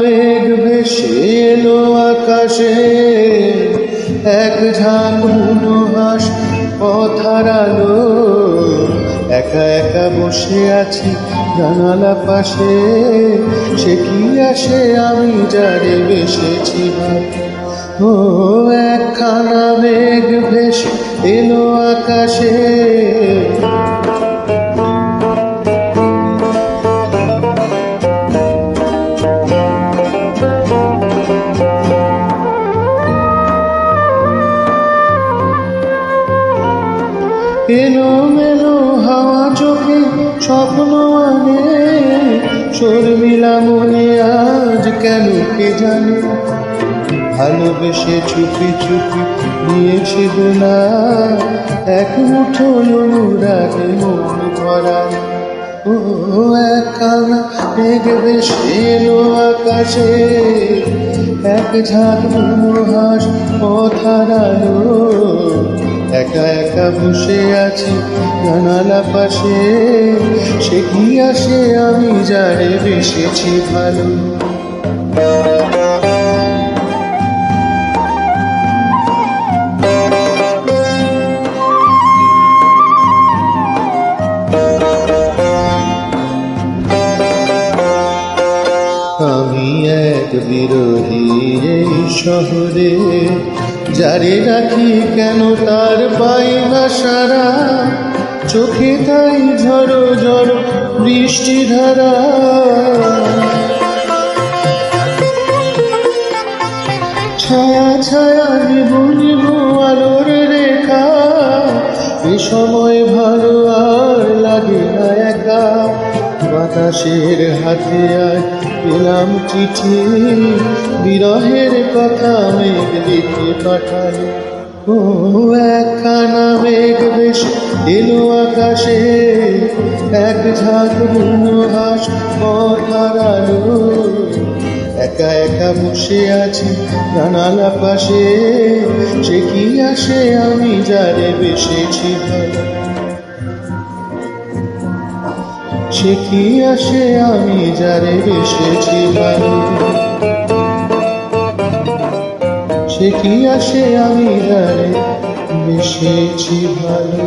মেঘ ভেসে এলো আকাশে। এক ঝাঁক মনোহাস পথার আলো। একা একা বসে আছি জানালা পাশে। সে কি আসে আমি যারে বেসেছি ও একখানা মেঘ ভেসে এলো আকাশে। এলো মেলো হাওয়া চোখে স্বপ্ন আনে। শর্মিলা মনে আজ কেন কে জানে? ভালোবেসে চুপি চুপি নিয়েছে দোলা। এক মুঠো অনুরাগে মন ভরা। ও একখানা মেঘ ভেসে এলো আকাশে। এক ঝাঁক মনোহাস পথারালো একা একা বসে আছি, জানালা পাশে। সে কি আসে আমি যারে বেসেছি ভালো। আমি এক বিরোধী এই শহরে যারে রাখি কেন তার পাই না সারা চোখে তাই ঝড়ো ঝড়ো বৃষ্টি ধারা। ছায়া ছায়া নিবু আলোর রেখা, এ সময় ভালো আর লাগে না একা। বাতাসের হাতে আর পেলাম চিঠি বিরহের কথা মেঘ লিখে পাঠালো ও একখানা মেঘ বেশ এলো আকাশে, এক ঝাঁক হাস পথারালো একা একা বসে আছি জানালা পাশে সে কি আসে আমি যারে বেসেছি ভালো সে কি আসে আমি যারে বেসেছি ভালো সে কি আসে আমি যারে বেসেছি ভালো।